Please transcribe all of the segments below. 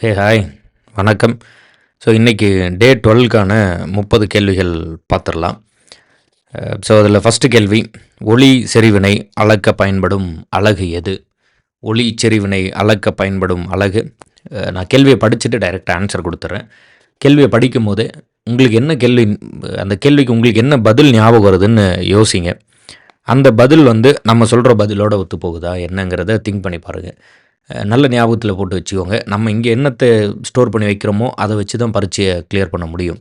Hey hi வணக்கம். So இன்றைக்கி டே டுவெல்க்கான முப்பது கேள்விகள் பார்த்துடலாம். ஸோ அதில் ஃபஸ்ட்டு கேள்வி ஒளி செறிவினை அளக்க பயன்படும் அழகு எது? ஒளி செறிவினை அளக்க பயன்படும் அழகு. Uh, நான் கேள்வியை படிச்சுட்டு டைரெக்டாக ஆன்சர் கொடுத்துட்றேன் கேள்வியை படிக்கும் போதே உங்களுக்கு என்ன கேள்வி அந்த கேள்விக்கு உங்களுக்கு என்ன பதில் ஞாபகம் வருதுன்னு யோசிங்க. அந்த பதில் வந்து நம்ம சொல்கிற பதிலோடு ஒத்து போகுதா என்னங்கிறத திங்க் பண்ணி பாருங்கள் நல்ல ஞாபகத்தில் போட்டு வச்சுக்கோங்க. நம்ம இங்கே என்னத்தை ஸ்டோர் பண்ணி வைக்கிறோமோ அதை வச்சு தான் பரீட்சையை கிளியர் பண்ண முடியும்.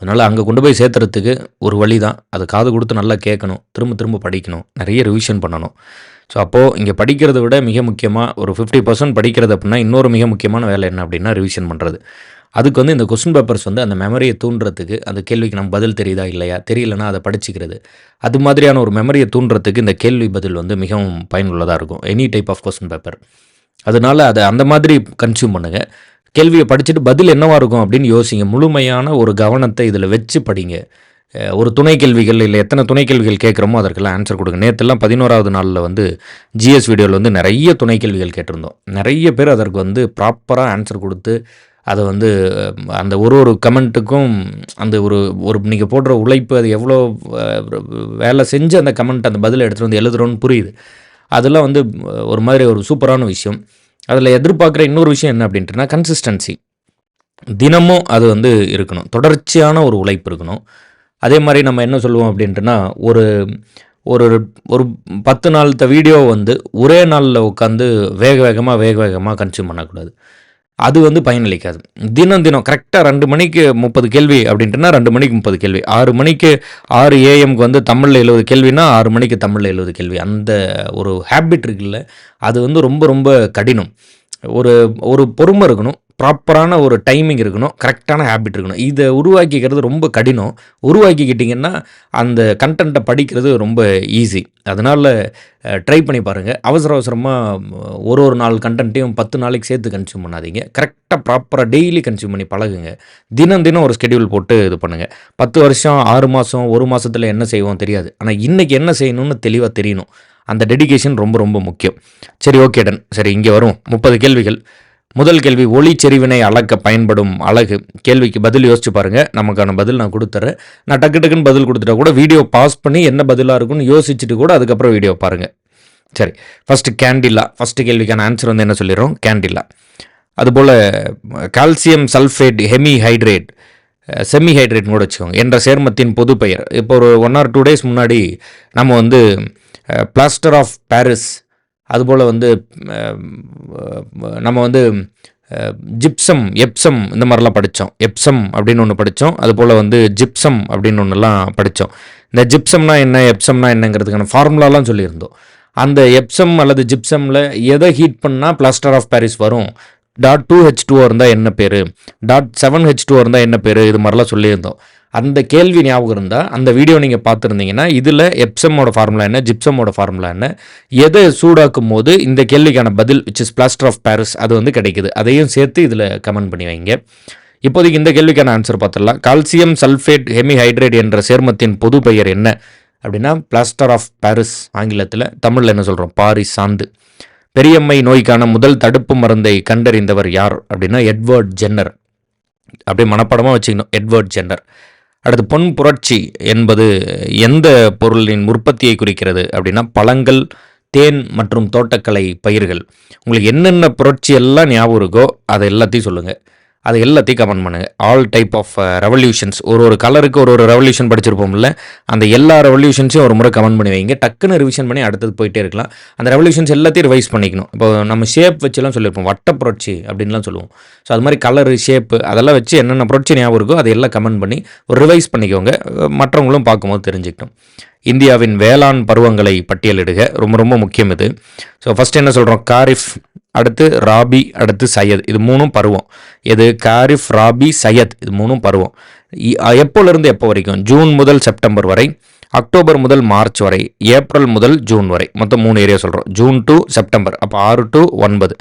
அதனால் அங்கே கொண்டு போய் சேர்த்துறதுக்கு ஒரு வழி தான் அது காது கொடுத்து நல்லா கேட்கணும். திரும்ப திரும்ப படிக்கணும். நிறைய ரிவிஷன் பண்ணணும். ஸோ அப்போது இங்கே படிக்கிறத விட மிக முக்கியமாக ஒரு ஃபிஃப்டி பர்சன்ட் படிக்கிறது அப்படின்னா இன்னொரு மிக முக்கியமான வேலை என்ன அப்படின்னா ரிவிஷன் பண்ணுறது அதுக்கு வந்து இந்த கொஸ்டின் பேப்பர்ஸ் வந்து அந்த மெமரியை தூண்டுறதுக்கு அந்த கேள்விக்கு நம்ம பதில் தெரியுதா இல்லையா தெரியலனா அதை படிச்சுக்கிறது. அது மாதிரியான ஒரு மெமரியை தூண்டுறதுக்கு இந்த கேள்வி பதில் வந்து மிகவும் பயனுள்ளதாக இருக்கும். Any type of question paper அதனால் அதை அந்த மாதிரி கன்சியூம் பண்ணுங்கள் கேள்வியை படிச்சுட்டு பதில் என்னவாக இருக்கும் அப்படின்னு யோசிங்க. முழுமையான ஒரு கவனத்தை இதில் வச்சு படிங்க. ஒரு துணை கேள்விகள் இல்லை எத்தனை துணை கேள்விகள் கேட்குறோமோ அதற்கெல்லாம் ஆன்சர் கொடுங்க. நேற்றுலாம் பதினோராவது நாளில் வந்து ஜிஎஸ் வீடியோவில் வந்து நிறைய துணை கேள்விகள் கேட்டிருந்தோம். நிறைய பேர் அதற்கு வந்து ப்ராப்பராக ஆன்சர் கொடுத்து அதை வந்து அந்த ஒரு ஒரு கமெண்ட்டுக்கும் அந்த ஒரு ஒரு நீங்கள் போடுற உழைப்பு அது எவ்வளோ வேலை செஞ்சு அந்த கமெண்ட் அந்த பதிலை எடுத்துகிட்டு வந்து எழுதுகிறோன்னு புரியுது. அதெல்லாம் வந்து ஒரு மாதிரி ஒரு சூப்பரான விஷயம். அதில் எதிர்பார்க்குற இன்னொரு விஷயம் என்ன அப்படின்ட்டுனா கன்சிஸ்டன்சி தினமும் அது வந்து இருக்கணும். தொடர்ச்சியான ஒரு உழைப்பு இருக்கணும். அதே மாதிரி நம்ம என்ன சொல்லுவோம் அப்படின்ட்டுனா ஒரு ஒரு ஒரு பத்து நாளத்த வீடியோ வந்து ஒரே நாளில் உட்காந்து வேக வேகமாக வேக வேகமாக கன்சியூம் பண்ணக்கூடாது. அது வந்து பயனளிக்காது. தினம் தினம் கரெக்டாக ரெண்டு மணிக்கு முப்பது கேள்வி அப்படின்ட்டுனா ரெண்டு மணிக்கு முப்பது கேள்வி. ஆறு மணிக்கு ஆறு ஏஎம்க்கு வந்து தமிழில் எழுபது கேள்வினா ஆறு மணிக்கு தமிழில் எழுபது கேள்வி. அந்த ஒரு ஹேபிட் இருக்குல்ல அது வந்து ரொம்ப ரொம்ப கடினம். ஒரு ஒரு பொறுமை இருக்கணும். ப்ராப்பரான ஒரு டைமிங் இருக்கணும் கரெக்டான ஹேபிட் இருக்கணும். இதை உருவாக்கிக்கிறது ரொம்ப கடினம். உருவாக்கிக்கிட்டிங்கன்னா அந்த கண்டென்ட்டை படிக்கிறது ரொம்ப ஈஸி அதனால் ட்ரை பண்ணி பாருங்கள் அவசர அவசரமாக ஒரு ஒரு நாள் கண்டென்ட்டையும் பத்து நாளைக்கு சேர்த்து கன்சியூம் பண்ணாதீங்க. கரெக்டாக ப்ராப்பராக டெய்லி கன்சியூம் பண்ணி பழகுங்க. தினம் தினம் ஒரு ஸ்கெடியூல் போட்டு இது பண்ணுங்கள் பத்து வருஷம் ஆறு மாதம் ஒரு மாதத்தில் என்ன செய்வோம் தெரியாது. ஆனால் இன்றைக்கி என்ன செய்யணும்னு தெளிவாக தெரியணும். அந்த டெடிகேஷன் ரொம்ப ரொம்ப முக்கியம். சரி ஓகே டன் சரி இங்கே வரும் முப்பது கேள்விகள். முதல் கேள்வி ஒளி செறிவினை அளக்க பயன்படும் அழகு. கேள்விக்கு பதில் யோசிச்சு பாருங்க. நமக்கான பதில் நான் கொடுத்துறேன். நான் டக்கு டக்குன்னு பதில் கொடுத்துட்டா கூட வீடியோ பாஸ் பண்ணி என்ன பதிலாக இருக்கும்னு யோசிச்சுட்டு கூட அதுக்கப்புறம் வீடியோ பாருங்க. சரி ஃபஸ்ட்டு கேண்டில்லா ஃபஸ்ட்டு கேள்விக்கான ஆன்சர் வந்து என்ன சொல்லிடுறோம்? கேண்டில்லா அதுபோல் calcium sulphate hemi hydrate semi hydrate கூட வச்சுக்கோங்க. என்ற சேர்மத்தின் பொது பெயர் இப்போ ஒரு ஒன் ஆர் டூ டேஸ் முன்னாடி நம்ம வந்து பிளாஸ்டர் ஆஃப் பாரிஸ் அதுபோல் வந்து நம்ம வந்து ஜிப்சம் எப்சம் இந்த மாதிரிலாம் படித்தோம் எப்சம் அப்படின்னு ஒன்று படித்தோம் அதுபோல் வந்து ஜிப்சம் அப்படின்னு ஒன்றுலாம் படித்தோம் இந்த ஜிப்சம்னா என்ன எப்சம்னா என்னங்கிறதுக்கான ஃபார்முலாலாம் சொல்லியிருந்தோம். அந்த எப்சம் அல்லது ஜிப்சமில் எதை ஹீட் பண்ணால் பிளாஸ்டர் ஆஃப் பாரிஸ் வரும்? டாட் டூ ஹெச் டூ இருந்தால் என்ன பேர்? டாட் செவன் ஹெச் டூ இருந்தால் என்ன பேர்? இது மாதிரிலாம் சொல்லியிருந்தோம். அந்த கேள்வி ஞாபகம் இருந்தால் அந்த வீடியோ நீங்கள் பார்த்துருந்தீங்கன்னா இதில் எப்சமோட ஃபார்முலா என்ன ஜிப்சமோட ஃபார்முலா என்ன எதை சூடாக்கும் போது இந்த கேள்விக்கான பதில் which is plaster of Paris அது வந்து கிடைக்குது. அதையும் சேர்த்து இதில் கமெண்ட் பண்ணி வைங்க. இப்போதைக்கு இந்த கேள்விக்கான ஆன்சர் பார்த்துடலாம். கால்சியம் சல்ஃபேட் ஹெமிஹைட்ரேட் என்ற சேர்மத்தின் பொது பெயர் என்ன? அப்படின்னா பிளாஸ்டர் ஆஃப் பாரிஸ் ஆங்கிலத்தில் தமிழில் என்ன சொல்கிறோம் பாரிஸ் சாந்து பெரியம்மை நோய்க்கான முதல் தடுப்பு மருந்தை கண்டறிந்தவர் யார்? அப்படின்னா எட்வர்ட் ஜென்னர் அப்படியே மனப்படமாக வச்சுக்கணும். எட்வர்ட் ஜென்னர் அடுத்து பொன் புரட்சி என்பது எந்த பொருளின் உற்பத்தியை குறிக்கிறது அப்படின்னா பழங்கள் தேன் மற்றும் தோட்டக்கலை பயிர்கள். உங்களுக்கு என்னென்ன புரட்சி எல்லாம் ஞாபகம் இருக்கோ அதை எல்லாத்தையும் சொல்லுங்கள் அதை எல்லாத்தையும் கமெண்ட் பண்ணுங்கள் ஆல் டைப் ஆஃப் ரெவல்யூஷன்ஸ் ஒரு ஒரு கலருக்கு ஒரு ஒரு ரெவல்யூஷன் படிச்சிருப்போம்ல அந்த எல்லா ரெவல்யூஷன்ஸையும் ஒரு முறை கமெண்ட் பண்ணி வைங்க. டக்குன்னு ரிவிஷன் பண்ணி அடுத்தது போயிட்டே இருக்கலாம். அந்த ரெவல்யூஷன்ஸ் எல்லாத்தையும் ரிவைஸ் பண்ணிக்கணும். இப்போ நம்ம ஷேப் வச்சுலாம் சொல்லியிருப்போம். வட்ட புரட்சி அப்படின்லாம் சொல்லுவோம். ஸோ அது மாதிரி கலரு ஷேப்பு அதெல்லாம் வச்சு என்னென்ன புரட்சி ஞாபகம் இருக்கோ அதை எல்லாம் கமெண்ட் பண்ணி ஒரு ரிவைஸ் பண்ணிக்கோங்க. மற்றவங்களும் பார்க்கும்போது தெரிஞ்சுக்கணும். இந்தியாவின் வேளாண் பருவங்களை பட்டியலிடுக. ரொம்ப ரொம்ப முக்கியம் இது. ஸோ ஃபஸ்ட் என்ன சொல்கிறோம் காரிஃப் அடுத்து ராபி அடுத்து சையத். இது மூணும் பருவம். எது? காரிஃப் ராபி சையத். இது மூணும் பருவம். எப்போலேருந்து எப்போ வரைக்கும்? ஜூன் முதல் செப்டம்பர் வரை. அக்டோபர் முதல் மார்ச் வரை ஏப்ரல் முதல் ஜூன் வரை. மொத்தம் மூணு ஏரியா சொல்கிறோம் ஜூன் டு செப்டம்பர். அப்போ ஆறு டு ஒன்பது.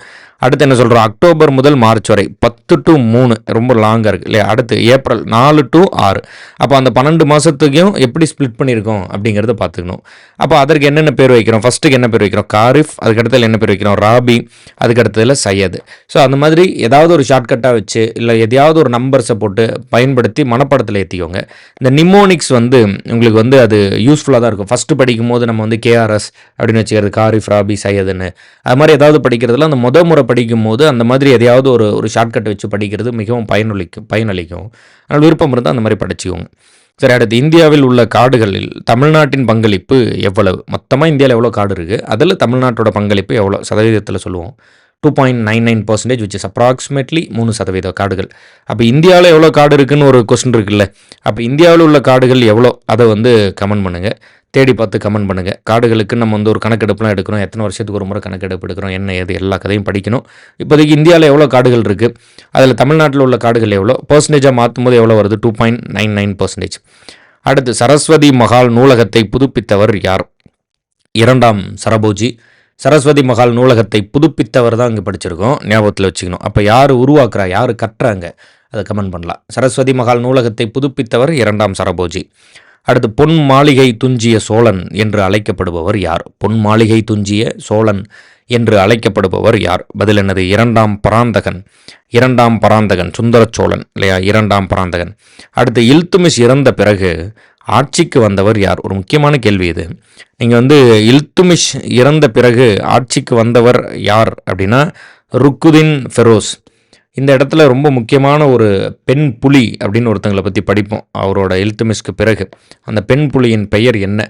அடுத்து என்ன சொல்கிறோம் அக்டோபர் முதல் மார்ச் வரை பத்து டு மூணு. ரொம்ப லாங்காக இருக்குது இல்லையா? அடுத்து ஏப்ரல் நாலு டு ஆறு. அப்போ அந்த பன்னெண்டு மாதத்துக்கும் எப்படி ஸ்ப்ளிட் பண்ணியிருக்கோம் அப்படிங்கிறத பார்த்துக்கணும். அப்போ அதற்கு என்னென்ன பேர் வைக்கிறோம்? ஃபஸ்ட்டுக்கு என்ன பேர் வைக்கிறோம்? காரிஃப் அதுக்கடுத்தல என்ன பேர் வைக்கிறோம்? ராபி அதுக்கடுத்ததில் சையது. ஸோ அந்த மாதிரி ஏதாவது ஒரு ஷார்ட்கட்டாக வச்சு இல்லை எதையாவது ஒரு நம்பர்ஸை போட்டு பயன்படுத்தி மனப்படத்தில் ஏற்றிக்கோங்க இந்த நிமோனிக்ஸ் வந்து உங்களுக்கு வந்து அது யூஸ்ஃபுல்லாக தான் இருக்கும். ஃபஸ்ட்டு படிக்கும் போது நம்ம வந்து கேஆர்எஸ் அப்படின்னு வச்சுக்கிறது காரிஃப் ராபி சையதுன்னு அது மாதிரி ஏதாவது படிக்கிறதுல அந்த முத முறை படிக்கும் போது அந்த மாதிரி எதையாவது ஒரு ஒரு ஷார்ட்கட் வச்சு படிக்கிறது மிகவும் பயனளிக்கும் பயனளிக்கும். அதனால் விருப்பம் இருந்தால் அந்த மாதிரி படிச்சுக்கோங்க. சரி அடுத்து இந்தியாவில் உள்ள காடுகளில் தமிழ்நாட்டின் பங்களிப்பு எவ்வளவு? மொத்தமாக இந்தியாவில் எவ்வளோ காடு இருக்குது அதில் தமிழ்நாட்டோட பங்களிப்பு எவ்வளோ சதவீதத்தில் சொல்லுவோம். Two point nine nine percentage which is approximately மூணு சதவீத காடுகள். அப்போ இந்தியாவில் எவ்வளோ காடு இருக்குன்னு ஒரு கொஸ்டின் இருக்குல்ல? அப்போ இந்தியாவில் உள்ள காடுகள் எவ்வளோ? அதை வந்து கமெண்ட் பண்ணுங்கள் தேடி பார்த்து கமெண்ட் பண்ணுங்கள் காடுகளுக்கு நம்ம வந்து ஒரு கணக்கெடுப்புலாம் எடுக்கிறோம். எத்தனை வருஷத்துக்கு ஒரு முறை கணக்கெடுப்பு எடுக்கிறோம்? என்ன ஏது எல்லா கதையும் படிக்கணும். இப்போதைக்கு இந்தியாவில் எவ்வளோ காடுகள் இருக்குது அதில் தமிழ்நாட்டில் உள்ள காடுகள் எவ்வளோ? பர்சன்டேஜாக மாற்றும் போது எவ்வளோ வருது? Two point nine nine percentage அடுத்து சரஸ்வதி மகால் நூலகத்தை புதுப்பித்தவர் யார்? இரண்டாம் சரபோஜி. சரஸ்வதி மகால் நூலகத்தை புதுப்பித்தவர் தான் இங்கே படிச்சிருக்கோம். ஞாபகத்தில் வச்சுக்கணும். அப்போ யார் உருவாக்குறா யார் கட்டுறாங்க அதை கமெண்ட் பண்ணலாம். சரஸ்வதி மகால் நூலகத்தை புதுப்பித்தவர் இரண்டாம் சரபோஜி. அடுத்து பொன் மாளிகை துஞ்சிய சோழன் என்று அழைக்கப்படுபவர் யார்? பொன் மாளிகை துஞ்சிய சோழன் என்று அழைக்கப்படுபவர் யார்? பதில் என்னது? இரண்டாம் பராந்தகன். இரண்டாம் பராந்தகன் சுந்தர சோழன் இல்லையா? இரண்டாம் பராந்தகன். அடுத்து இல்துமிஸ் இறந்த பிறகு ஆட்சிக்கு வந்தவர் யார்? ஒரு முக்கியமான கேள்வி இது. நீங்கள் வந்து இல்துமிஷ் இறந்த பிறகு ஆட்சிக்கு வந்தவர் யார் அப்படின்னா ருக்குதின் ஃபெரோஸ். இந்த இடத்துல ரொம்ப முக்கியமான ஒரு பெண் புலி அப்படின்னு ஒருத்தங்களை பற்றி படிப்போம் அவரோட இல்துமிஷ்க்கு பிறகு. அந்த பெண் புலியின் பெயர் என்ன?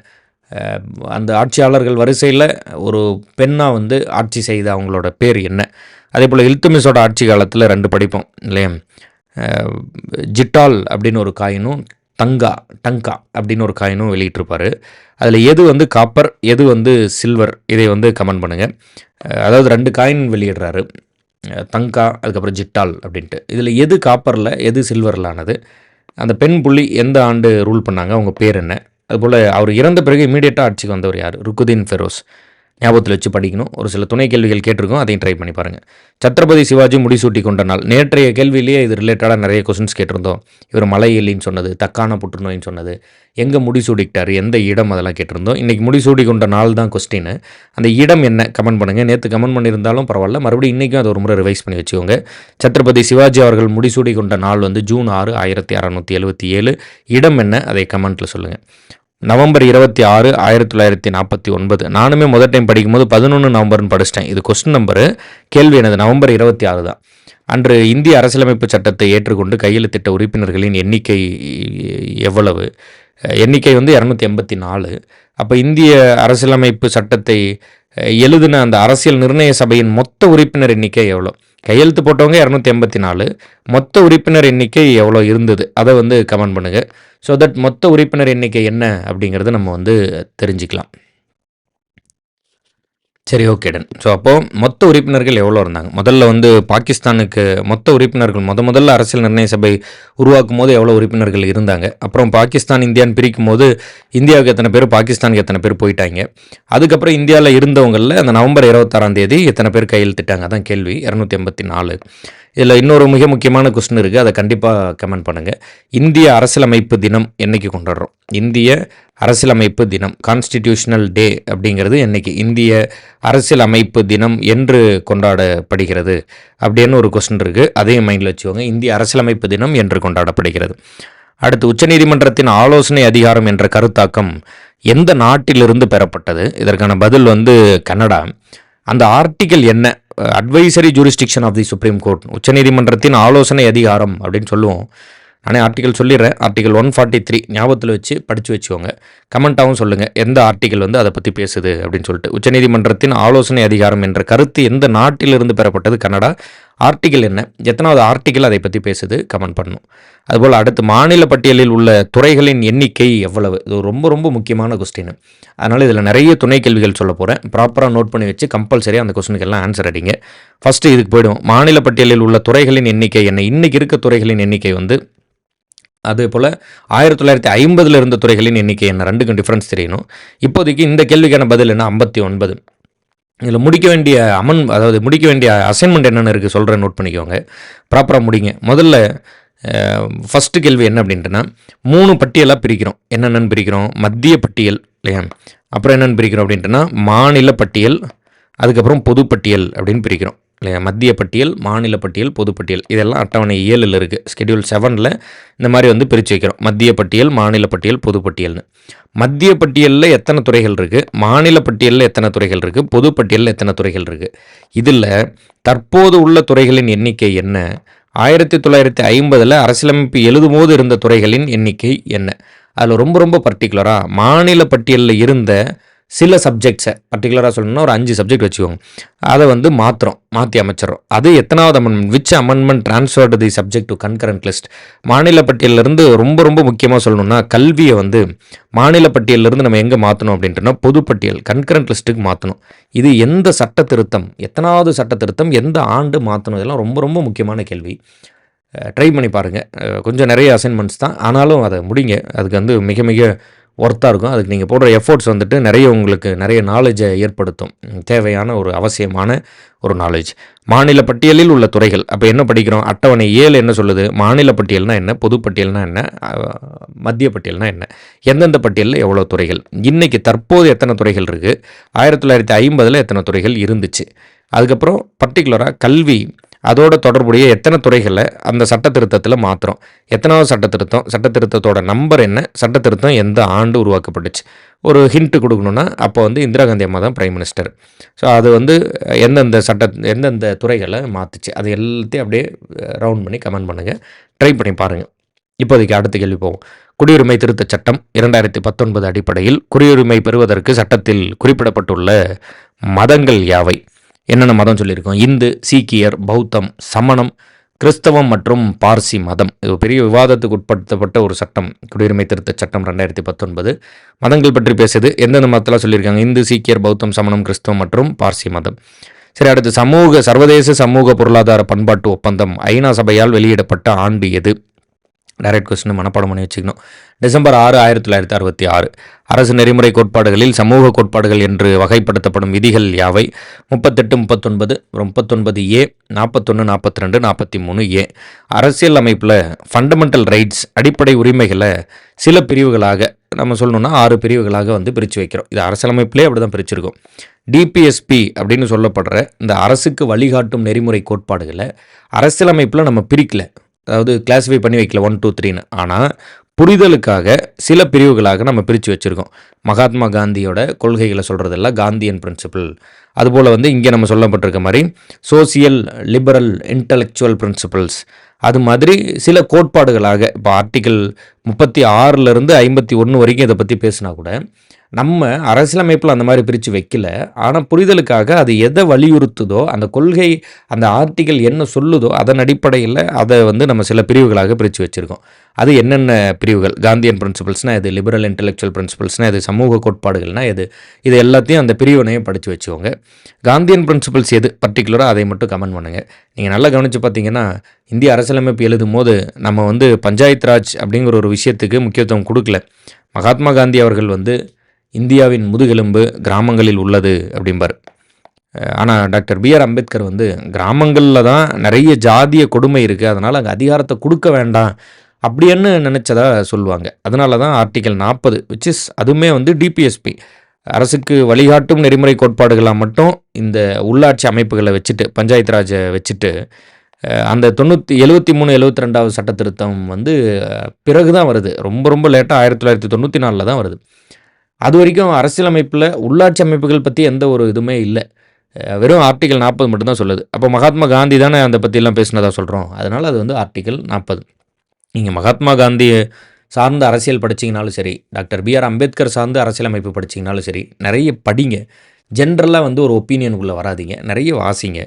அந்த ஆட்சியாளர்கள் வரிசையில் ஒரு பெண்ணாக வந்து ஆட்சி செய்த அவங்களோட பேர் என்ன? அதே போல் இல்துமிஷோட ஆட்சி காலத்தில் ரெண்டு படிப்போம் இல்லையா? ஜிட்டால் அப்படின்னு ஒரு காயினும் தங்கா டங்கா அப்படின்னு ஒரு காயினும் வெளியிட்டிருப்பார். அதில் எது வந்து காப்பர் எது வந்து சில்வர் இதை வந்து கமெண்ட் பண்ணுங்கள் அதாவது ரெண்டு காயின் வெளியிடுறாரு. தங்கா அதுக்கப்புறம் ஜிட்டால் அப்படின்ட்டு. இதில் எது காப்பரில் எது சில்வரில் ஆனது அந்த பெண் புள்ளி எந்த ஆண்டு ரூல் பண்ணாங்க? அவங்க பேர் என்ன? அதுபோல் அவர் இறந்த பிறகு இமீடியட்டாக ஆட்சிக்கு வந்தவர் யார்? ருக்குதீன் ஃபெரோஸ். ஞாபகத்தில் வச்சு படிக்கணும். ஒரு சில துணை கேள்விகள் கேட்டிருக்கோம் அதையும் ட்ரை பண்ணி பாருங்கள் சத்ரபதி சிவாஜி முடிசூட்டி கொண்ட நாள். நேற்றைய கேள்வியிலேயே இது ரிலேட்டடாக நிறைய கொஸ்டின்ஸ் கேட்டிருந்தோம். இவர் மலை இல்லைன்னு சொன்னது தக்கான புற்றுநோயின்னு சொன்னது எங்கே முடிசூடிக்கிட்டார் எந்த இடம் அதெல்லாம் கேட்டிருந்தோம். இன்றைக்கி முடிசூடி கொண்ட நாள் தான் கொஸ்டின் அந்த இடம் என்ன? கமெண்ட் பண்ணுங்கள் நேற்று கமெண்ட் பண்ணியிருந்தாலும் பரவாயில்ல. மறுபடியும் இன்றைக்கும் அதை ஒரு முறை ரிவைஸ் பண்ணி வச்சுக்கோங்க. சத்ரபதி சிவாஜி அவர்கள் முடிசூடி கொண்ட நாள் வந்து ஜூன் ஆறு ஆயிரத்தி அறநூற்றி எழுபத்தி ஏழு. இடம் என்ன? அதை கமெண்ட்டில் சொல்லுங்கள் நவம்பர் இருபத்தி ஆறு ஆயிரத்தி தொள்ளாயிரத்தி நாற்பத்தி ஒன்பது. நானுமே முதல் டைம் படிக்கும்போது பதினொன்று நவம்பர்னு படிச்சிட்டேன். இது கொஸ்டின் நம்பரு கேள்வி எனது நவம்பர் இருபத்தி ஆறு தான். அன்று இந்திய அரசியலமைப்பு சட்டத்தை ஏற்றுக்கொண்டு கையெழுத்திட்ட உறுப்பினர்களின் எண்ணிக்கை எவ்வளவு? எண்ணிக்கை வந்து இரநூத்தி எண்பத்தி நாலு. அப்போ இந்திய அரசியலமைப்பு சட்டத்தை எழுதின அந்த அரசியல் நிர்ணய சபையின் மொத்த உறுப்பினர் எண்ணிக்கை எவ்வளோ கையெழுத்து போட்டவங்க இரநூத்தி எண்பத்தி நாலு. மொத்த உறுப்பினர் எண்ணிக்கை எவ்வளோ இருந்தது? அதை வந்து கமெண்ட் பண்ணுங்கள் ஸோ தட் மொத்த உறுப்பினர் எண்ணிக்கை என்ன அப்படிங்கிறத நம்ம வந்து தெரிஞ்சுக்கலாம். சரி ஓகே டன் ஸோ அப்போது மொத்த உறுப்பினர்கள் எவ்வளோ இருந்தாங்க? முதல்ல வந்து பாகிஸ்தானுக்கு மொத்த உறுப்பினர்கள் முத முதல்ல அரசியல் நிர்ணய சபை உருவாக்கும் போது எவ்வளோ உறுப்பினர்கள் இருந்தாங்க? அப்புறம் பாகிஸ்தான் இந்தியான்னு பிரிக்கும் போது இந்தியாவுக்கு எத்தனை பேர் பாகிஸ்தானுக்கு எத்தனை பேர் போயிட்டாங்க? அதுக்கப்புறம் இந்தியாவில் இருந்தவங்களில் அந்த நவம்பர் இருபத்தாறாம் தேதி எத்தனை பேர் கையெழுத்திட்டாங்க? அதான் கேள்வி. இரநூத்தி எண்பத்தி நாலு. இதில் இன்னொரு மிக முக்கியமான கொஸ்டின் இருக்குது அதை கண்டிப்பாக கமெண்ட் பண்ணுங்கள் இந்திய அரசியலமைப்பு தினம் என்றைக்கு கொண்டாடுறோம்? இந்திய அரசியலமைப்பு தினம் கான்ஸ்டிடியூஷனல் டே அப்படிங்கிறது என்றைக்கு இந்திய அரசியலமைப்பு தினம் என்று கொண்டாடப்படுகிறது அப்படின்னு ஒரு கொஸ்டின் இருக்குது அதையும் மைண்டில் வச்சுக்கோங்க. இந்திய அரசியலமைப்பு தினம் என்று கொண்டாடப்படுகிறது. அடுத்து உச்சநீதிமன்றத்தின் ஆலோசனை அதிகாரம் என்ற கருத்தாக்கம் எந்த நாட்டிலிருந்து பெறப்பட்டது? இதற்கான பதில் வந்து கனடா அந்த ஆர்டிக்கல் என்ன? Advisory jurisdiction of the supreme court உச்சநீதிமன்றத்தின் ஆலோசனை அதிகாரம் அப்படின்னு சொல்லுவோம். நானே ஆர்டிகல் சொல்லிடுறேன். ஆர்டிகல் ஒன் ஃபார்ட்டி த்ரீ ஞாபகத்தில் வச்சு படித்து வச்சுக்கோங்க. கமெண்ட்டாகவும் சொல்லுங்கள் எந்த ஆர்டிகல் வந்து அதை பற்றி பேசுது அப்படின்னு சொல்லிட்டு. உச்சநீதிமன்றத்தின் ஆலோசனை அதிகாரம் என்ற கருத்து எந்த நாட்டிலிருந்து பெறப்பட்டது? கனடா ஆர்டிகல் என்ன? எத்தனாவது ஆர்டிகல் அதை பற்றி பேசுது கமெண்ட் பண்ணணும். அதுபோல் அடுத்து மாநில பட்டியலில் உள்ள துறைகளின் எண்ணிக்கை எவ்வளவு? இது ரொம்ப ரொம்ப முக்கியமான கொஸ்டின் அதனால் இதில் நிறைய துணை கேள்விகள் சொல்ல போகிறேன் ப்ராப்பராக நோட் பண்ணி வச்சு கம்பல்சரியாக அந்த கொஸ்டினுக்கெல்லாம் ஆன்சர் அடிங்க. ஃபஸ்ட்டு இதுக்கு போய்டும் மாநில பட்டியலில் உள்ள துறைகளின் எண்ணிக்கை என்ன? இன்றைக்கி இருக்க துறைகளின் எண்ணிக்கை வந்து அதே போல் ஆயிரத்தி தொள்ளாயிரத்தி ஐம்பதில் இருந்த துறைகளின் எண்ணிக்கை என்ன? ரெண்டுக்கும் டிஃப்ரென்ஸ் தெரியணும். இப்போதைக்கு இந்த கேள்விக்கான பதில் என்ன? ஐம்பத்தி ஒன்பது. இதில் முடிக்க வேண்டிய அமன் அதாவது முடிக்க வேண்டிய அசைன்மெண்ட் என்னென்னு இருக்குது சொல்கிறேன் நோட் பண்ணிக்கோங்க. ப்ராப்பராக முடிங்க. முதல்ல ஃபஸ்ட்டு கேள்வி என்ன அப்படின்ட்டுனா மூணு பட்டியலாக பிரிக்கிறோம். என்னென்னு பிரிக்கிறோம்? மத்திய பட்டியல் இல்லையா? அப்புறம் என்னென்னு பிரிக்கிறோம் அப்படின்ட்டுனா மாநில பட்டியல் அதுக்கப்புறம் பொதுப்பட்டியல் அப்படின்னு பிரிக்கிறோம் இல்லையா? மத்திய பட்டியல் மாநில பட்டியல் பொதுப்பட்டியல் இதெல்லாம் அட்டவணை ஏழில் இருக்குது ஸ்கெடியூல் செவனில் இந்த மாதிரி வந்து பிரித்து வைக்கிறோம். மத்திய பட்டியல் மாநில பட்டியல் பொதுப்பட்டியல்னு மத்திய பட்டியலில் எத்தனை துறைகள் இருக்குது மாநில பட்டியலில் எத்தனை துறைகள் இருக்குது பொதுப்பட்டியலில் எத்தனை துறைகள் இருக்குது இதில் தற்போது உள்ள துறைகளின் எண்ணிக்கை என்ன? ஆயிரத்தி தொள்ளாயிரத்தி ஐம்பதில் அரசியலமைப்பு எழுதும்போது இருந்த துறைகளின் எண்ணிக்கை என்ன? அதில் ரொம்ப ரொம்ப பர்டிகுலராக மாநில பட்டியலில் இருந்த சில சப்ஜெக்ட்ஸை பர்டிகுலராக சொல்லணும்னா ஒரு அஞ்சு சப்ஜெக்ட் வச்சுக்கோங்க. அதை வந்து மாத்திரம் மாற்றி அமைச்சிடும் அது எத்தனாவது amendment which amendment transferred the subject to concurrent list மாநில பட்டியலிருந்து ரொம்ப ரொம்ப முக்கியமாக சொல்லணும்னா கல்வியை வந்து மாநில பட்டியலிருந்து நம்ம எங்கே மாற்றணும் அப்படின்ட்டுனா பொதுப்பட்டியல் கன்கரண்ட் லிஸ்ட்டுக்கு மாற்றணும் இது எந்த சட்ட திருத்தம் எத்தனாவது சட்ட திருத்தம் எந்த ஆண்டு மாற்றணும் இதெல்லாம் ரொம்ப ரொம்ப முக்கியமான கேள்வி. ட்ரை பண்ணி பாருங்கள் கொஞ்சம் நிறைய அசைன்மெண்ட்ஸ் தான். ஆனாலும் அதை முடிங்க. அதுக்கு வந்து மிக மிக ஒர்த்தாக இருக்கும். அதுக்கு நீங்கள் போடுற எஃபோர்ட்ஸ் வந்துட்டு நிறைய உங்களுக்கு நிறைய நாலேஜை ஏற்படுத்தும். தேவையான ஒரு அவசியமான ஒரு நாலேஜ் மாநில பட்டியலில் உள்ள துறைகள். அப்போ என்ன படிக்கிறோம்? அட்டவணை ஏழு என்ன சொல்லுது? மாநில பட்டியல்னா என்ன? பொதுப்பட்டியல்னா என்ன? மத்திய பட்டியல்னா என்ன? எந்தெந்த பட்டியலில் எவ்வளோ துறைகள்? இன்றைக்கி தற்போது எத்தனை துறைகள் இருக்குது ஆயிரத்தி தொள்ளாயிரத்தி ஐம்பதில் எத்தனை துறைகள் இருந்துச்சு? அதுக்கப்புறம் பர்டிகுலராக கல்வி அதோட தொடர்புடைய எத்தனை துறைகளை அந்த சட்ட திருத்தத்தில் மாற்றுறோம் எத்தனாவது சட்ட திருத்தம் சட்ட திருத்தத்தோட நம்பர் என்ன? சட்ட திருத்தம் எந்த ஆண்டு உருவாக்கப்பட்டுச்சு? ஒரு ஹிண்ட்டு கொடுக்கணுன்னா அப்போ வந்து இந்திரா காந்தி அம்மா தான் பிரைம் மினிஸ்டர் ஸோ அது வந்து எந்தெந்த சட்ட எந்தெந்த துறைகளை மாற்றுச்சு அது எல்லாத்தையும் அப்படியே ரவுண்ட் பண்ணி கமெண்ட் பண்ணுங்கள் ட்ரை பண்ணி பாருங்கள் இப்போதைக்கு அடுத்த கேள்வி போவோம். குடியுரிமை திருத்தச் சட்டம் இரண்டாயிரத்தி பத்தொன்பது அடிப்படையில் குடியுரிமை பெறுவதற்கு சட்டத்தில் குறிப்பிடப்பட்டுள்ள மதங்கள் யாவை? என்னென்ன மதம் சொல்லியிருக்கோம்? இந்து சீக்கியர் பௌத்தம் சமணம் கிறிஸ்தவம் மற்றும் பார்சி மதம். இது பெரிய விவாதத்துக்கு உட்படுத்தப்பட்ட ஒரு சட்டம். குடியுரிமை திருத்த சட்டம் ரெண்டாயிரத்தி பத்தொன்பது. மதங்கள் பற்றி பேசுது எந்தெந்த மதத்தில் சொல்லியிருக்காங்க? இந்து சீக்கியர் பௌத்தம் சமணம் கிறிஸ்தவம் மற்றும் பார்சி மதம். சரி அடுத்து சமூக சர்வதேச சமூக பொருளாதார பண்பாட்டு ஒப்பந்தம். ஐநா சபையால் வெளியிடப்பட்ட ஆண்டு எது? டைரக்ட் கொஸ்டின் மனப்பாடம் பண்ணி வச்சுக்கணும். டிசம்பர் ஆறு ஆயிரத்தி தொள்ளாயிரத்தி அறுபத்தி ஆறு. அரசு நெறிமுறை கோட்பாடுகளில் சமூக கோட்பாடுகள் என்று வகைப்படுத்தப்படும் விதிகள் யாவை? முப்பத்தெட்டு முப்பத்தொன்பது முப்பத்தொன்பது ஏ நாற்பத்தொன்று நாற்பத்தி ரெண்டு நாற்பத்தி மூணு ஏ. அரசியல் அமைப்பில் ஃபண்டமெண்டல் ரைட்ஸ் அடிப்படை உரிமைகளை சில பிரிவுகளாக நம்ம சொல்லணும்னா ஆறு பிரிவுகளாக வந்து பிரித்து வைக்கிறோம். இது அரசியலமைப்பிலே அப்படி தான் பிரிச்சிருக்கோம். டிபிஎஸ்பி அப்படின்னு சொல்லப்படுற இந்த அரசுக்கு வழிகாட்டும் நெறிமுறை கோட்பாடுகளை அரசியலமைப்பில் நம்ம பிரிக்கல. அதாவது கிளாஸிஃபை பண்ணி வைக்கல ஒன் டூ த்ரீன்னு ஆனால் புரிதலுக்காக சில பிரிவுகளாக நம்ம பிரித்து வச்சுருக்கோம். மகாத்மா காந்தியோட கொள்கைகளை சொல்கிறதெல்லாம் காந்தியன் பிரின்சிபிள் அதுபோல் வந்து இங்கே நம்ம சொல்லப்பட்டிருக்க மாதிரி சோசியல் லிபரல் இன்டலெக்சுவல் பிரின்சிபல்ஸ் அது மாதிரி சில கோட்பாடுகளாக இப்போ ஆர்டிக்கல் முப்பத்தி ஆறிலிருந்து ஐம்பத்தி ஒன்று வரைக்கும் இதை பற்றி பேசினா கூட நம்ம அரசியலமைப்பில் அந்த மாதிரி பிரித்து வைக்கல. ஆனால் புரிதலுக்காக அது எதை வலியுறுத்துதோ அந்த கொள்கை அந்த ஆர்டிக்கல் என்ன சொல்லுதோ அதன் அடிப்படையில் அதை வந்து நம்ம சில பிரிவுகளாக பிரித்து வச்சுருக்கோம். அது என்னென்ன பிரிவுகள்? காந்தியன் பிரின்சிபல்ஸ்னால் இது லிபரல் இன்டெலெக்சுவல் பிரின்சிபல்ஸ்னால் இது சமூக கோட்பாடுகள்னால் எது? இது எல்லாத்தையும் அந்த பிரிவினையும் படித்து வச்சுக்கோங்க. காந்தியன் பிரின்சிபல்ஸ் எது பர்டிகுலராக அதை மட்டும் கமெண்ட் பண்ணுங்கள் நீங்கள் நல்லா கவனித்து பார்த்தீங்கன்னா இந்திய அரசியலமைப்பு எழுதும் போது நம்ம வந்து பஞ்சாயத் ராஜ் அப்படிங்கிற ஒரு விஷயத்துக்கு முக்கியத்துவம் கொடுக்கல. மகாத்மா காந்தி அவர்கள் வந்து இந்தியாவின் முதுகெலும்பு கிராமங்களில் உள்ளது அப்படிம்பார். ஆனால் டாக்டர் பி ஆர் அம்பேத்கர் வந்து கிராமங்களில் தான் நிறைய ஜாதிய கொடுமை இருக்குது அதனால் அங்கே அதிகாரத்தை கொடுக்க வேண்டாம் அப்படின்னு நினச்சதா சொல்லுவாங்க. அதனால தான் ஆர்டிக்கல் நாற்பது விச் இஸ் அதுவுமே வந்து டிபிஎஸ்பி அரசுக்கு வழிகாட்டும் நெறிமுறை கோட்பாடுகளாக மட்டும் இந்த உள்ளாட்சி அமைப்புகளை வச்சுட்டு பஞ்சாயத்து ராஜை வச்சுட்டு அந்த தொண்ணூற்றி எழுபத்தி மூணு எழுபத்தி ரெண்டாவது சட்ட திருத்தம் வந்து பிறகு தான் வருது. ரொம்ப ரொம்ப லேட்டாக ஆயிரத்தி தொள்ளாயிரத்தி தொண்ணூற்றி நாலில் தான் வருது. அது வரைக்கும் அரசியலமைப்பில் உள்ளாட்சி அமைப்புகள் பற்றி எந்த ஒரு இதுவுமே இல்லை. வெறும் ஆர்டிக்கல் நாற்பது மட்டும்தான் சொல்லுது. அப்போ மகாத்மா காந்தி தானே அதை பற்றிலாம் பேசினதாக சொல்கிறோம் அதனால் அது வந்து ஆர்டிக்கல் நாற்பது நீங்கள் மகாத்மா காந்தி சார்ந்த அரசியல் படிச்சிங்கனாலும் சரி டாக்டர் பி ஆர் அம்பேத்கர் சார்ந்த அரசியலமைப்பு படிச்சிங்கனாலும் சரி நிறைய படிங்க. ஜென்ரலாக வந்து ஒரு ஒப்பீனியனுக்குள்ளே வராதிங்க. நிறைய வாசிங்க.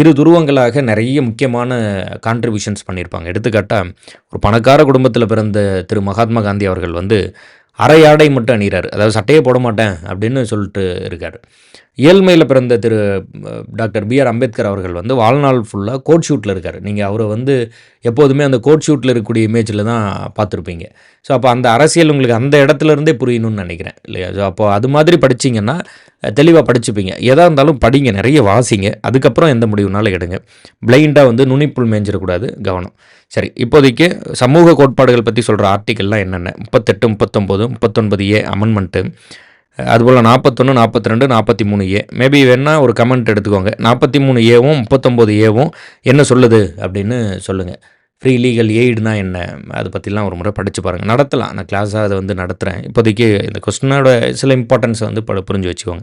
இரு துருவங்களாக நிறைய முக்கியமான கான்ட்ரிபியூஷன்ஸ் பண்ணியிருப்பாங்க எடுத்துக்காட்டால் ஒரு பணக்கார குடும்பத்தில் பிறந்த திரு மகாத்மா காந்தி அவர்கள் வந்து அரை ஆடை மட்டும் அணிகிறார். அதாவது சட்டையே போட மாட்டேன் அப்படின்னு சொல்லிட்டு இருக்கார். ஏழ்மையில் பிறந்த Thiru doctor doctor BR Ambedkar அவர்கள் வந்து வாழ்நாள் ஃபுல்லாக கோட் ஷூட்டில் இருக்கார். நீங்கள் அவரை வந்து எப்போதுமே அந்த கோட் ஷூட்டில் இருக்கக்கூடிய இமேஜில் தான் பார்த்துருப்பீங்க. ஸோ அப்போ அந்த அரசியல் உங்களுக்கு அந்த இடத்துலருந்தே புரியணும்னு நினைக்கிறேன் இல்லையா? ஸோ அப்போ அது மாதிரி படிச்சிங்கன்னா தெளிவாக படிச்சுப்பீங்க. எதாக இருந்தாலும் படிங்க நிறைய வாசிங்க. அதுக்கப்புறம் எந்த முடிவுனாலும் எடுங்க. பிளைண்டாக வந்து நுனிப்புள் மேஞ்சிடக்கூடாது கவனம். சரி இப்போதைக்கு சமூக கோட்பாடுகள் பற்றி சொல்கிற ஆர்டிக்கல்லாம் என்னென்ன? முப்பத்தெட்டு முப்பத்தொம்போது முப்பத்தொன்பது ஏ அமெண்ட்மெண்ட்டு அதுபோல் நாற்பத்தொன்று நாற்பத்தி ரெண்டு நாற்பத்தி மூணு ஏ. மேபி வேணால் ஒரு கமெண்ட் எடுத்துக்கோங்க. நாற்பத்தி மூணு ஏவும் முப்பத்தொம்போது ஏவும் என்ன சொல்லுது அப்படின்னு சொல்லுங்கள் ஃப்ரீ லீகல் எய்டுனா என்ன? அதை பற்றிலாம் ஒரு முறை படித்து பாருங்கள் நடத்தலாம். நான் கிளாஸாக அதை வந்து நடத்துகிறேன் இப்போதைக்கு இந்த கொஸ்டினோட சில இம்பார்ட்டன்ஸை வந்து ப- புரிஞ்சு வச்சுக்கோங்க.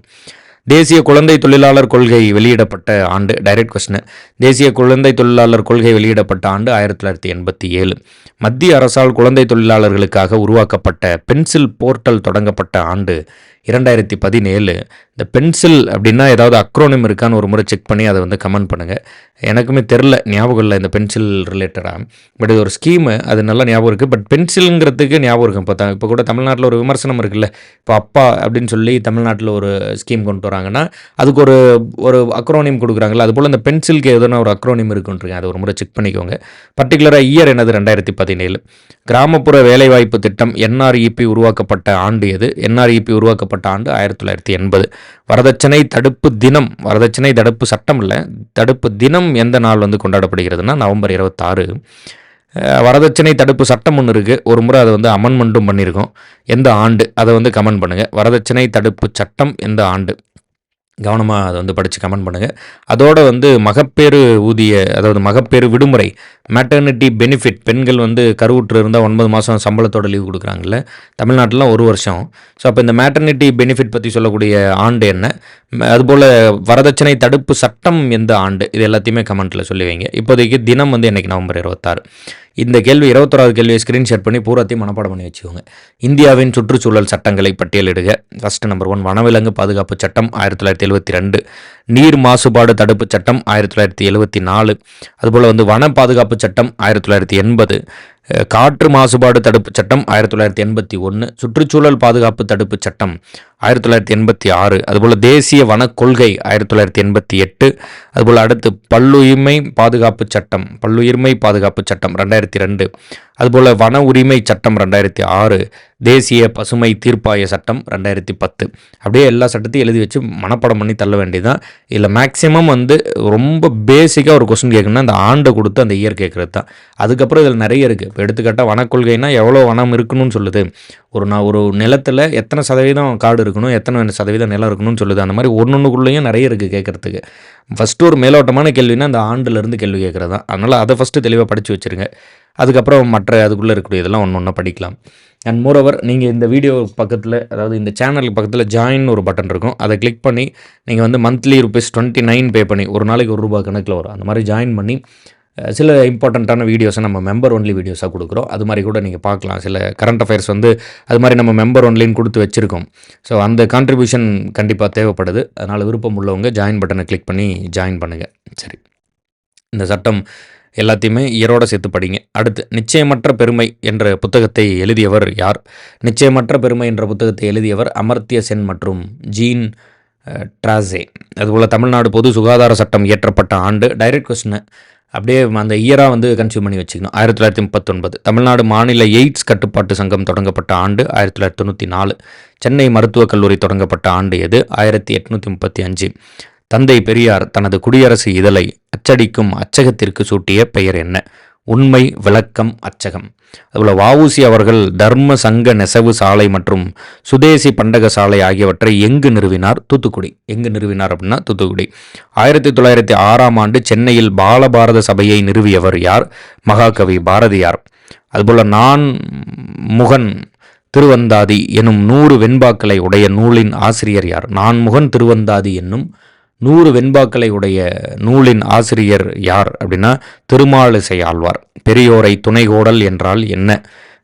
தேசிய குழந்தை தொழிலாளர் கொள்கை வெளியிடப்பட்ட ஆண்டு டைரக்ட் கொஸ்டின் தேசிய குழந்தை தொழிலாளர் கொள்கை வெளியிடப்பட்ட ஆண்டு ஆயிரத்தி தொள்ளாயிரத்தி எண்பத்தி ஏழு மத்திய அரசால் குழந்தை தொழிலாளர்களுக்காக உருவாக்கப்பட்ட பென்சில் போர்ட்டல் தொடங்கப்பட்ட ஆண்டு இரண்டாயிரத்தி பதினேழு. இந்த பென்சில் அப்படின்னா ஏதாவது அக்ரோனிம் இருக்கான்னு ஒரு முறை செக் பண்ணி அதை வந்து கமெண்ட் பண்ணுங்கள் எனக்குமே தெரில ஞாபகம் இல்லை இந்த பென்சில் ரிலேட்டடாக பட் இது ஒரு ஸ்கீமு அது நல்லா ஞாபகம் இருக்குது பட் பென்சிலுங்கிறதுக்கு ஞாபகம் இருக்கும். இப்போ இப்போ கூட தமிழ்நாட்டில் ஒரு விமர்சனம் இருக்குல்ல. இப்போ அப்பா அப்படின்னு சொல்லி தமிழ்நாட்டில் ஒரு ஸ்கீம் கொண்டு வராங்கன்னா அதுக்கு ஒரு ஒரு அக்ரோனிம் கொடுக்குறாங்கல்ல. அதுபோல் இந்த பென்சிலுக்கு எதுனா ஒரு அக்ரோனிம் இருக்குன்றிருக்கேன் அதை ஒரு முறை செக் பண்ணிக்கோங்க. பர்டிகுலராக இயர் என்னது ரெண்டாயிரத்தி பதினேழு? கிராமப்புற வேலைவாய்ப்பு திட்டம் என்ஆர்இபி உருவாக்கப்பட்ட ஆண்டு எது? என்ஆர்இபி உருவாக்கப்பட்ட ஆண்டு ஆயிரத்தி தொள்ளாயிரத்தி எண்பது. வரதட்சணை தடுப்பு தினம் வரதட்சணை தடுப்பு சட்டம் இல்லை தடுப்பு தினம் எந்த நாள் வந்து கொண்டாடப்படுகிறதுனா நவம்பர் இருபத்தாறு. வரதட்சணை தடுப்பு சட்டம் ஒன்று இருக்குது ஒரு முறை அதை வந்து அமெண்ட்மெண்ட்டும் பண்ணியிருக்கோம் எந்த ஆண்டு? அதை வந்து கமெண்ட் பண்ணுங்கள் வரதட்சணை தடுப்பு சட்டம் எந்த ஆண்டு? கவனமாக அதை வந்து படித்து கமெண்ட் பண்ணுங்கள் அதோட வந்து மகப்பேறு ஊதிய அதாவது மகப்பேறு விடுமுறை மேட்டர்னிட்டி பெனிஃபிட் பெண்கள் வந்து கருவுற்று இருந்தால் ஒன்பது மாதம் சம்பளத்தோட லீவு கொடுக்குறாங்கல்ல. தமிழ்நாட்டில் ஒரு வருஷம். ஸோ அப்போ இந்த மேட்டர்னிட்டி பெனிஃபிட் பற்றி சொல்லக்கூடிய ஆண்டு என்ன? அதுபோல் வரதட்சணை தடுப்பு சட்டம் எந்த ஆண்டு? இது எல்லாத்தையுமே கமெண்ட்டில் சொல்லி வைங்க. இப்போதைக்கு தினம் வந்து என்னைக்கு நவம்பர் இருபத்தாறு? இந்த கேள்வி இருபத்தோராவது கேள்வியை ஸ்க்ரீன்ஷாட் பண்ணி பூராத்தையும் மனப்பாடம் பண்ணி வச்சுக்கோங்க. இந்தியாவின் சுற்றுச்சூழல் சட்டங்களை பட்டியலிடுக. ஃபர்ஸ்ட் நம்பர் ஒன் வனவிலங்கு பாதுகாப்பு சட்டம் ஆயிரத்தி தொள்ளாயிரத்தி எழுபத்தி ரெண்டு. நீர் மாசுபாடு தடுப்பு சட்டம் ஆயிரத்தி தொள்ளாயிரத்தி எழுபத்தி நாலு. அதுபோல் வந்து வன பாதுகாப்பு சட்டம் ஆயிரத்தி தொள்ளாயிரத்தி எண்பது. காற்று மாசுபாடு தடுப்பு சட்டம் ஆயிரத்தி தொள்ளாயிரத்தி எண்பத்தி ஒன்று சுற்றுச்சூழல் பாதுகாப்பு தடுப்பு சட்டம் ஆயிரத்தி தொள்ளாயிரத்தி எண்பத்தி ஆறு அதுபோல் தேசிய வனக் கொள்கை ஆயிரத்தி தொள்ளாயிரத்தி எண்பத்தி எட்டு அதுபோல் அடுத்து பல்லுயிர்மை பாதுகாப்பு சட்டம் பல்லுயிர்மை பாதுகாப்பு சட்டம் ரெண்டாயிரத்தி ரெண்டு. அதுபோல் வன உரிமை சட்டம் ரெண்டாயிரத்தி ஆறு தேசிய பசுமை தீர்ப்பாய சட்டம் ரெண்டாயிரத்தி பத்து. அப்படியே எல்லா சட்டத்தையும் எழுதி வச்சு மனப்பாடம் பண்ணி தள்ள வேண்டியதுதான். இதில் மேக்ஸிமம் வந்து ரொம்ப பேசிக்காக ஒரு கொஸ்டின் கேட்கணும்னா அந்த ஆண்டை கொடுத்து அந்த இயர் கேட்குறது தான் அதுக்கப்புறம் இதில் நிறைய இருக்குது இப்போ எடுத்துக்காட்டால் வனக்கொள்கைனா எவ்வளோ வனம் இருக்கணும்னு சொல்லுது. ஒரு நான் ஒரு நிலத்தில் எத்தனை சதவீதம் காடு இருக்கணும் எத்தனை சதவீதம் நிலம் இருக்கணும்னு சொல்லுது. அந்த மாதிரி ஒன்னொன்றுக்குள்ளேயும் நிறைய இருக்குது கேட்குறதுக்கு. ஃபஸ்ட்டு ஒரு மேலோட்டமான கேள்வினா அந்த ஆண்டுலேருந்து கேள்வி கேட்குறது தான் அதனால் அதை ஃபஸ்ட்டு தெளிவாக படித்து வச்சுருங்க. அதுக்கப்புறம் மற்ற அதுக்குள்ளே இருக்கக்கூடிய இதெல்லாம் ஒன்று ஒன்றா படிக்கலாம். அண்ட் மோரோவர் நீங்கள் இந்த வீடியோ பக்கத்தில் அதாவது இந்த சேனலுக்கு பக்கத்தில் ஜாயின் ஒரு பட்டன் இருக்கும். அதை கிளிக் பண்ணி நீங்கள் வந்து monthly rupees twenty nine pay பண்ணி ஒரு நாளைக்கு ஒரு ரூபா கணக்கில் வரும். அந்த மாதிரி ஜாயின் பண்ணி சில இம்பார்ட்டண்ட்டான வீடியோஸை நம்ம மெம்பர் ஒன்லி வீடியோஸாக கொடுக்குறோம். அது மாதிரி கூட நீங்கள் பார்க்கலாம். சில கரண்ட் அஃபேர்ஸ் வந்து அது மாதிரி நம்ம மெம்பர் ஒன்லின்னு கொடுத்து வச்சுருக்கோம். ஸோ அந்த கான்ட்ரிபியூஷன் கண்டிப்பாக தேவைப்படுது. அதனால் விருப்பம் உள்ளவங்க ஜாயின் பட்டனை கிளிக் பண்ணி ஜாயின் பண்ணுங்கள் சரி. இந்த சட்டம் எல்லாத்தையுமே இயரோட சேர்த்து படிங்க. அடுத்து நிச்சயமற்ற பெருமை என்ற புத்தகத்தை எழுதியவர் யார்? நிச்சயமற்ற பெருமை என்ற புத்தகத்தை எழுதியவர் அமர்த்திய சென் மற்றும் ஜீன் ட்ராசே அதுபோல் தமிழ்நாடு பொது சுகாதார சட்டம் இயற்றப்பட்ட ஆண்டு. டைரக்ட் கொஸ்டின் அப்படியே அந்த இயராக வந்து கன்சியூம் பண்ணி வச்சுக்கணும். ஆயிரத்தி தொள்ளாயிரத்தி முப்பத்தொன்பது. தமிழ்நாடு மாநில எய்ட்ஸ் கட்டுப்பாட்டு சங்கம் தொடங்கப்பட்ட ஆண்டு ஆயிரத்தி தொள்ளாயிரத்தி தொண்ணூற்றி நாலு. சென்னை மருத்துவக் கல்லூரி தொடங்கப்பட்ட ஆண்டு எது? ஆயிரத்தி எட்நூற்றி முப்பத்தி அஞ்சு. தந்தை பெரியார் தனது குடியரசு இதழை அச்சடிக்கும் அச்சகத்திற்கு சூட்டிய பெயர் என்ன? உண்மை விளக்கம் அச்சகம். அதுபோல் வவுசி அவர்கள் தர்ம சங்க நெசவு சாலை மற்றும் சுதேசி பண்டக சாலை ஆகியவற்றை எங்கு நிறுவினார்? தூத்துக்குடி. எங்கு நிறுவினார் அப்படின்னா தூத்துக்குடி. ஆயிரத்தி தொள்ளாயிரத்தி ஆறாம் ஆண்டு சென்னையில் பாலபாரத சபையை நிறுவியவர் யார்? மகாகவி பாரதியார். அதுபோல் நான் முகன் திருவந்தாதி எனும் நூறு வெண்பாக்களை உடைய நூலின் ஆசிரியர் யார்? நான் முகன் திருவந்தாதி என்னும் நூறு வெண்பாக்களை உடைய நூலின் ஆசிரியர் யார் அப்படின்னா திருமாலிசை ஆழ்வார். பெரியோரை துணைகோடல் என்றால் என்ன?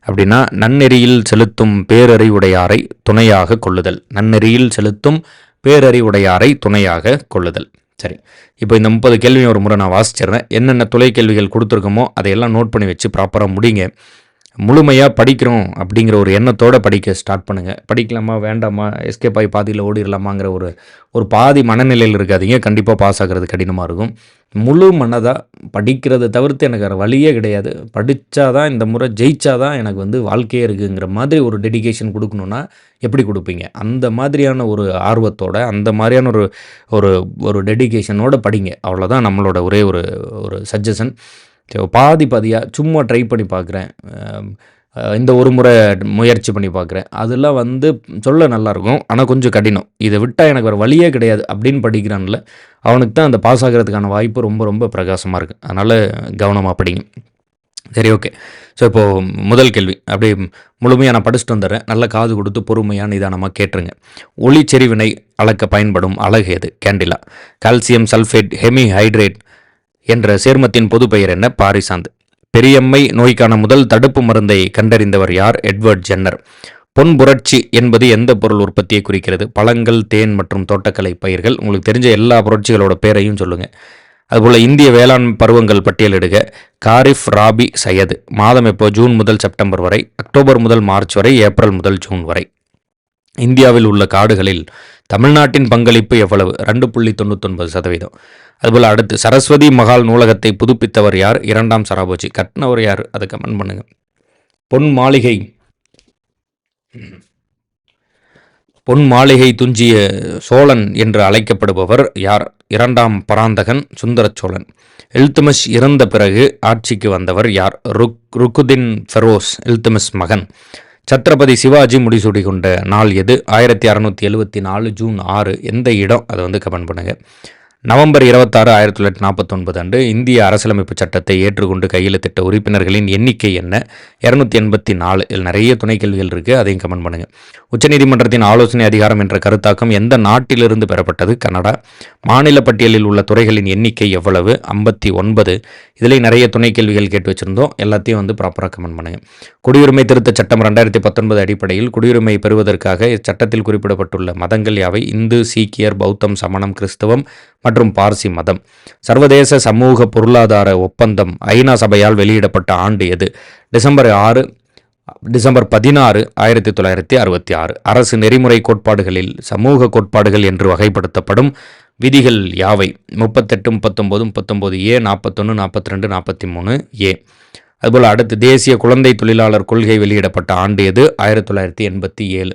அப்படின்னா நன்னெறியில் செலுத்தும் பேரறிவுடையாரை துணையாக கொள்ளுதல். நன்னெறியில் செலுத்தும் பேரறிவுடையாரை துணையாக கொள்ளுதல். சரி இப்போ இந்த முப்பது கேள்வியும் ஒரு முறை நான் வாசிச்சிடுறேன். என்னென்ன துளை கேள்விகள் கொடுத்துருக்கோமோ அதையெல்லாம் நோட் பண்ணி வச்சு ப்ராப்பராக முடிங்க. முழுமையாக படிக்கிறோம் அப்படிங்கிற ஒரு எண்ணத்தோடு படிக்க ஸ்டார்ட் பண்ணுங்கள் படிக்கலாமா வேண்டாமா எஸ்கேப் ஆகி பாதியில் ஓடிடலாமாங்கிற ஒரு ஒரு பாதி மனநிலையில் இருக்காதீங்க. கண்டிப்பாக பாஸ் ஆகிறது கடினமாக இருக்கும். முழு மனதாக படிக்கிறத தவிர்த்து எனக்கு வேறு வழியே கிடையாது. படித்தா தான் இந்த முறை ஜெயிச்சா தான் எனக்கு வந்து வாழ்க்கையே இருக்குங்கிற மாதிரி ஒரு டெடிகேஷன் கொடுக்கணுன்னா எப்படி கொடுப்பீங்க? அந்த மாதிரியான ஒரு ஆர்வத்தோட அந்த மாதிரியான ஒரு ஒரு ஒரு டெடிகேஷனோட படிங்க. அவ்வளோதான் நம்மளோட ஒரே ஒரு ஒரு சஜஷன் ஸோ பாதி பாதியாக சும்மா ட்ரை பண்ணி பார்க்குறேன் இந்த ஒரு முறை முயற்சி பண்ணி பார்க்குறேன் அதெல்லாம் வந்து சொல்ல நல்லாயிருக்கும் ஆனால் கொஞ்சம் கடினம். இதை விட்டால் எனக்கு வேறு வழியே கிடையாது அப்படின்னு படிக்கிறான்ல அவனுக்கு தான் அந்த பாஸ் ஆகிறதுக்கான வாய்ப்பு ரொம்ப ரொம்ப பிரகாசமாக இருக்குது அதனால் கவனமாக படிங்க. சரி ஓகே ஸோ இப்போது முதல் கேள்வி. அப்படி முழுமையாக நான் படிச்சுட்டு வந்துடுறேன். நல்ல காது கொடுத்து பொறுமையாக நிதானமாக கேட்டுருங்க. ஒளிச்செறிவினை அளக்க பயன்படும் அழகு எது? கேண்டிலா கால்சியம் சல்ஃபேட் ஹெமி ஹைட்ரேட் என்ற சேர்மத்தின் பொது பெயர் என்ன? பாரிசாந்து. பெரியம்மை நோய்க்கான முதல் தடுப்பு மருந்தை கண்டறிந்தவர் யார்? Edward Jenner. பொன் புரட்சி என்பது எந்த பொருள் உற்பத்தியை குறிக்கிறது? பழங்கள் தேன் மற்றும் தோட்டக்கலை பயிர்கள். உங்களுக்கு தெரிஞ்ச எல்லா புரட்சிகளோட பேரையும் சொல்லுங்கள் அதுபோல் இந்திய வேளாண் பருவங்கள் பட்டியலிடுக. காரிஃப் ராபி சையது. மாதம் எப்போ? ஜூன் முதல் செப்டம்பர் வரை. அக்டோபர் முதல் மார்ச் வரை. ஏப்ரல் முதல் ஜூன் வரை. இந்தியாவில் உள்ள காடுகளில் தமிழ்நாட்டின் பங்களிப்பு எவ்வளவு? ரெண்டு புள்ளி தொண்ணூத்தொன்பது சதவீதம். அதுபோல் அடுத்து சரஸ்வதி மகால் நூலகத்தை புதுப்பித்தவர் யார்? இரண்டாம் சராபோஜி. கட்டினவர் யார்? அதை கமெண்ட் பண்ணுங்க. பொன் மாளிகை பொன் மாளிகை துஞ்சிய சோழன் என்று அழைக்கப்படுபவர் யார்? இரண்டாம் பராந்தகன் சுந்தர சோழன். இல்துமஸ் இறந்த பிறகு ஆட்சிக்கு வந்தவர் யார்? ருக் ருக்குதின் ஃபெரோஸ் எல்துமஸ் மகன். சத்ரபதி சிவாஜி முடிசூடி கொண்ட நாள் எது? ஆயிரத்தி அறநூற்றி எழுபத்தி நாலு ஜூன் ஆறு. எந்த இடம்? அதை வந்து கமெண்ட் பண்ணுங்கள் நவம்பர் இருபத்தாறு ஆயிரத்தி தொள்ளாயிரத்தி நாற்பத்தொன்பது அன்று இந்திய அரசியலமைப்பு சட்டத்தை ஏற்றுக்கொண்டு கையெழுத்திட்ட உறுப்பினர்களின் எண்ணிக்கை என்ன? இரநூத்தி எண்பத்தி நாலு. இதில் நிறைய துணை கேள்விகள் இருக்குது அதையும் கமெண்ட் பண்ணுங்கள் உச்சநீதிமன்றத்தின் ஆலோசனை அதிகாரம் என்ற கருத்தாக்கம் எந்த நாட்டிலிருந்து பெறப்பட்டது? கனடா. மாநில பட்டியலில் உள்ள துறைகளின் எண்ணிக்கை எவ்வளவு? ஐம்பத்தி ஒன்பது. இதில் நிறைய துணை கேள்விகள் கேட்டு வச்சுருந்தோம். எல்லாத்தையும் வந்து ப்ராப்பராக கமெண்ட் பண்ணுங்கள் குடியுரிமை திருத்த சட்டம் ரெண்டாயிரத்தி பத்தொன்பது அடிப்படையில் குடியுரிமை பெறுவதற்காக இச்சட்டத்தில் குறிப்பிடப்பட்டுள்ள மதங்கள் யாவை? இந்து சீக்கியர் பௌத்தம் சமணம் கிறிஸ்தவம் மற்றும் பார்சி மதம். சர்வதேச சமூக பொருளாதார ஒப்பந்தம் ஐநா சபையால் வெளியிடப்பட்ட ஆண்டு எது? டிசம்பர் ஆறு டிசம்பர் பதினாறு ஆயிரத்தி தொள்ளாயிரத்தி அறுபத்தி ஆறு. அரசு நெறிமுறை கோட்பாடுகளில் சமூக கோட்பாடுகள் என்று வகைப்படுத்தப்படும் விதிகள் யாவை? முப்பத்தெட்டு முப்பத்தொம்போது முப்பத்தொம்போது ஏ நாற்பத்தொன்று நாற்பத்தி ரெண்டு நாற்பத்தி மூணு ஏ. அதுபோல் அடுத்து தேசிய குழந்தை தொழிலாளர் கொள்கை வெளியிடப்பட்ட ஆண்டு எது? ஆயிரத்தி தொள்ளாயிரத்தி எண்பத்தி ஏழு.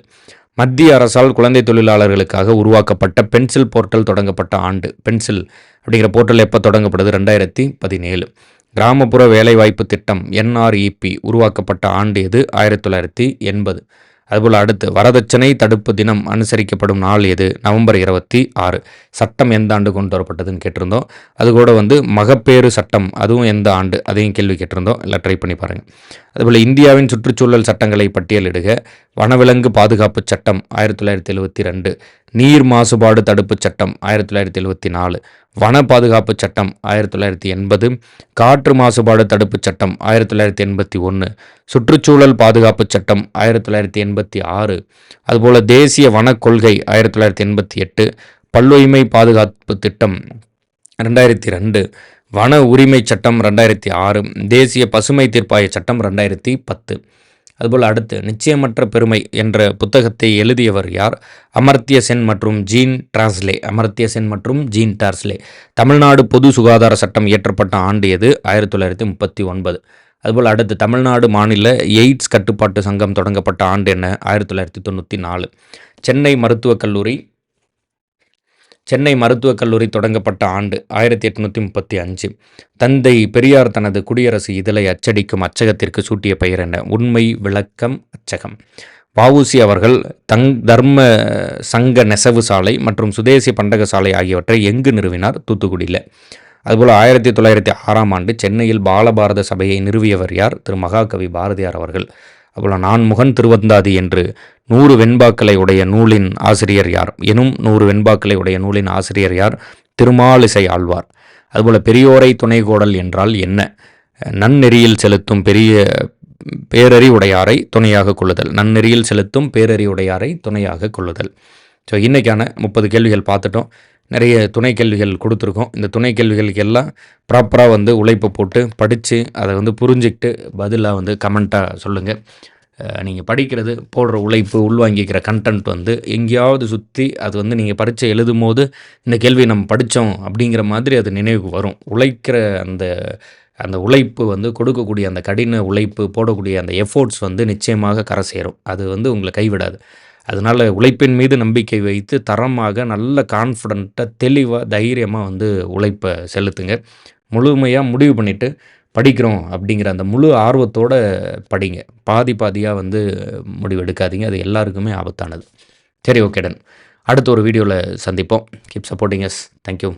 மத்திய அரசால் குழந்தை தொழிலாளர்களுக்காக உருவாக்கப்பட்ட பென்சில் போர்ட்டல் தொடங்கப்பட்ட ஆண்டு. பென்சில் அப்படிங்கிற போர்ட்டல் எப்போ தொடங்கப்படுது? ரெண்டாயிரத்தி பதினேழு. கிராமப்புற வேலைவாய்ப்பு திட்டம் என்ஆர்இபி உருவாக்கப்பட்ட ஆண்டு எது? ஆயிரத்தி தொள்ளாயிரத்தி எண்பது. அதுபோல் அடுத்து வரதட்சணை தடுப்பு தினம் அனுசரிக்கப்படும் நாள் எது? நவம்பர் இருபத்தி ஆறு. சட்டம் எந்த ஆண்டு கொண்டு வரப்பட்டதுன்னு கேட்டிருந்தோம். அது கூட வந்து மகப்பேறு சட்டம் அதுவும் எந்த ஆண்டு? அதையும் கேள்வி கேட்டிருந்தோம். எல்லாம் ட்ரை பண்ணி பாருங்கள் அதுபோல் இந்தியாவின் சுற்றுச்சூழல் சட்டங்களை பட்டியலிடுக. வனவிலங்கு பாதுகாப்பு சட்டம் ஆயிரத்தி தொள்ளாயிரத்தி எழுபத்தி ரெண்டு. நீர் மாசுபாடு தடுப்புச் சட்டம் ஆயிரத்தி தொள்ளாயிரத்தி எழுபத்தி நாலு. வன பாதுகாப்பு சட்டம் ஆயிரத்தி தொள்ளாயிரத்தி எண்பது. காற்று மாசுபாடு தடுப்புச் சட்டம் ஆயிரத்தி தொள்ளாயிரத்தி எண்பத்தி ஒன்று. சுற்றுச்சூழல் பாதுகாப்பு சட்டம் ஆயிரத்தி தொள்ளாயிரத்தி எண்பத்தி ஆறு. அதுபோல் தேசிய வன கொள்கை ஆயிரத்தி தொள்ளாயிரத்தி எண்பத்தி எட்டு. பல்லுரிமை பாதுகாப்பு திட்டம் ரெண்டாயிரத்தி ரெண்டு. வன உரிமை சட்டம் ரெண்டாயிரத்தி ஆறு தேசிய பசுமை தீர்ப்பாய சட்டம் ரெண்டாயிரத்தி பத்து. அதுபோல் அடுத்து நிச்சயமற்ற பெருமை என்ற புத்தகத்தை எழுதியவர் யார்? அமர்த்திய சென் மற்றும் ஜீன் டிரான்ஸ்லே அமர்த்திய சென் மற்றும் ஜீன் டார்ஸ்லே. தமிழ்நாடு பொது சுகாதார சட்டம் இயற்றப்பட்ட ஆண்டு எது? ஆயிரத்தி தொள்ளாயிரத்தி முப்பத்தி ஒன்பது. அதுபோல் அடுத்து தமிழ்நாடு மாநில எய்ட்ஸ் கட்டுப்பாட்டு சங்கம் தொடங்கப்பட்ட ஆண்டு என்ன? ஆயிரத்தி தொள்ளாயிரத்தி தொண்ணூற்றி நாலு. சென்னை மருத்துவக் கல்லூரி சென்னை மருத்துவக் கல்லூரி தொடங்கப்பட்ட ஆண்டு ஆயிரத்தி எட்நூற்றி முப்பத்தி அஞ்சு. தந்தை பெரியார் தனது குடியரசு இதழை அச்சடிக்கும் அச்சகத்திற்கு சூட்டிய பெயர் என்ன? உண்மை விளக்கம் அச்சகம். வவுசி அவர்கள் தங் தர்ம சங்க நெசவு சாலை மற்றும் சுதேசி பண்டக சாலை ஆகியவற்றை எங்கு நிறுவினார்? தூத்துக்குடியில். அதுபோல் ஆயிரத்தி தொள்ளாயிரத்தி ஆறாம் ஆண்டு சென்னையில் பாலபாரத சபையை நிறுவியவர் யார்? திரு. மகாகவி பாரதியார் அவர்கள். அதுபோல் நான் முகன் திருவந்தாதி என்று நூறு வெண்பாக்களை உடைய நூலின் ஆசிரியர் யார்? எனும் நூறு வெண்பாக்களை உடைய நூலின் ஆசிரியர் யார்? திருமாலிசை ஆழ்வார். அதுபோல் பெரியோரை துணைகோடல் என்றால் என்ன? நன்னெறியில் செலுத்தும் பெரிய பேரறி உடையாரை துணையாக கொள்ளுதல். நன்னெறியில் செலுத்தும் பேரறி உடையாரை துணையாக கொள்ளுதல். ஸோ இன்றைக்கான முப்பது கேள்விகள் பார்த்துட்டோம். நிறைய துணை கேள்விகள் கொடுத்துருக்கோம். இந்த துணை கேள்விகளுக்கு எல்லாம் ப்ராப்பராக வந்து உழைப்பை போட்டு படித்து அதை வந்து புரிஞ்சுக்கிட்டு பதிலாக வந்து கமெண்ட்டாக சொல்லுங்கள் நீங்கள் படிக்கிறது போடுற உழைப்பு உள்வாங்கிக்கிற கண்டென்ட் வந்து எங்கேயாவது சுற்றி அது வந்து நீங்கள் பரீட்சை எழுதும் போது இந்த கேள்வி நம்ம படித்தோம் அப்படிங்கிற மாதிரி அது நினைவுக்கு வரும். உழைக்கிற அந்த அந்த உழைப்பு வந்து கொடுக்கக்கூடிய அந்த கடின உழைப்பு போடக்கூடிய அந்த எஃபோர்ட்ஸ் வந்து நிச்சயமாக கரை சேரும். அது வந்து உங்களை கைவிடாது. அதனால் உழைப்பின் மீது நம்பிக்கை வைத்து தரமாக நல்ல கான்ஃபிடண்ட்டாக தெளிவாக தைரியமாக வந்து உழைப்பை செலுத்துங்க. முழுமையாக முடிவு பண்ணிவிட்டு படிக்கிறோம் அப்படிங்கிற அந்த முழு ஆர்வத்தோடு படிங்க. பாதி பாதியாக வந்து முடிவு எடுக்காதீங்க. அது எல்லாருக்குமே ஆபத்தானது. சரி ஓகே டன் அடுத்த ஒரு வீடியோவில் சந்திப்போம். Keep supporting yes thank you